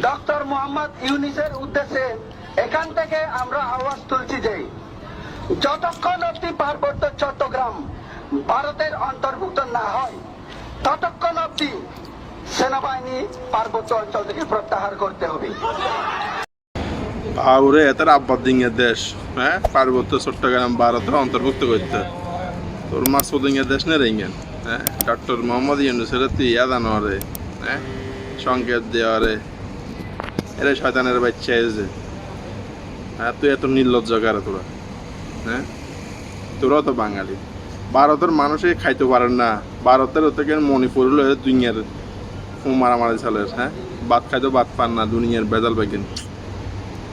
Doctor Mohammad ইউনিসের উদ্দেশ্যে এখান থেকে আমরা আওয়াজ তুলছি যে যতক্ষণ অব্দি পার্বত্য চট্টগ্রাম ভারতের অন্তর্ভুক্ত না হয়, ততক্ষণ অব্দি সেনাবাহিনী পার্বত্য অঞ্চল থেকে প্রত্যাহার করতে হবে। আউরে এতার আব্বাদ দিঙের দেশ হ্যাঁ? পার্বত্য চট্টগ্রাম ভারতের অন্তর্ভুক্ত করতে। তোর মাসুদ দেশ নে রেঙ্গেন হ্যাঁ? ডক্টর মোহাম্মদ ইউনুসের তুই ইয়াদানো রে হ্যাঁ? সংকেত দেওয়া রে এরে শয়তানের বাচ্চা এসে হ্যাঁ তুই এত নির্লজ্জ কারে তোরা? হ্যাঁ? তোরাও তো বাঙালি। ভারতের মানুষে খাইতে পারেন না। ভারতের থেকে মণিপুর হলো দুনিয়ার মারামারি চালের হ্যাঁ? ভাত খাইতে ভাত পান না, দুনিয়ার বেজাল বেগিন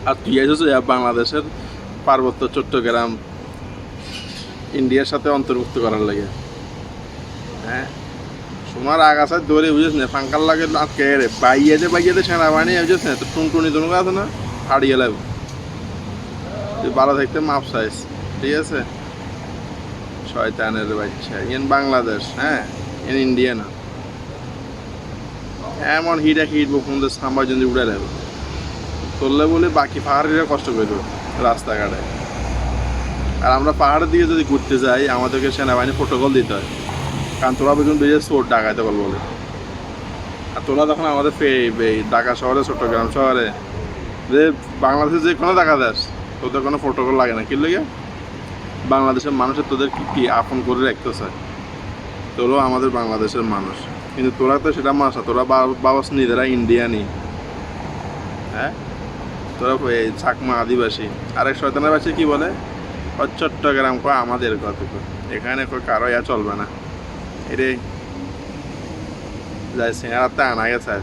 আর তুই এসেছ বাংলাদেশের পার্বত্য চট্টগ্রাম, ইন্ডিয়ার সাথে অন্তর্ভুক্ত করার লাগে। হ্যাঁ? তোমার আগাছা ধরে বুঝিস না, ফাঙ্কার লাগে আটকে রে। বাইয়েতে বাইয়েতে সেনাবাহিনী বুঝিস না, তো টুনটুনি তুমি আছে না, হারিয়ে লাগবে। তুই ভালো থাকতে মাপ চাইস, ঠিক আছে? শয়তানের বাচ্চা, ইন বাংলাদেশ হ্যাঁ? ইন ইন্ডিয়া না। এমন হিটা হিট বকুন্দের সাম্বার যদি উড়ে যাবে। চললে বলে বাকি পাহাড়িরা কষ্ট করবে রাস্তাঘাটে। আর আমরা পাহাড়ের দিকে যদি ঘুরতে যাই, আমাদেরকে সেনাবাহিনী প্রোটোকল দিতে হয়। কারণ তোরা বেগুন বেরিয়ে চোর ডাকাইতে পারব আর তোরা তখন আমাদের ঢাকা শহরে, চট্টগ্রাম শহরে, যে বাংলাদেশে যে কোনো টাকা দেশ, তোদের কোনো প্রোটোকল লাগে না। কি লাগে? বাংলাদেশের মানুষের তোদের কি কি আপন করে রাখতে চায় তোরাও আমাদের বাংলাদেশের মানুষ। কিন্তু তোরা তো সেটা না তোরা বাবা নিজেরা ইন্ডিয়ানি হ্যাঁ? তোরা এই চাকমা আদিবাসী। আরেক শয়তানের বাসী কি বলে? চট্টগ্রাম কো আমাদের কত। এখানে কারও ইয়া চলবে না। এরে যাই সিঙ্গারাতে আনা গেছে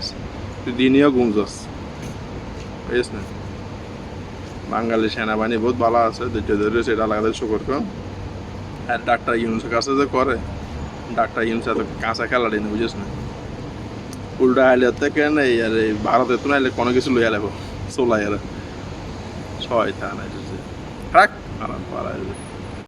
তুই দিনইও গুমজস বুঝিস না বাঙালি সেনাবাহিনী বহুত ভালো আছে ধৈর্য ধরে সেটা আলাদা শুকর কর আর ডাক্তার ইউনুসের কাছে যে করে ডাক্তার ইউনুস এত কাঁচা খেলাড়ি না বুঝিস না উল্টা হাইলে থেকে নেই আর এই ভারতে তো নাইলে কোনো কিছু লইয়া লাগবো চলাই আর ছয় তা নাই রাখ আরাম পাড়ায়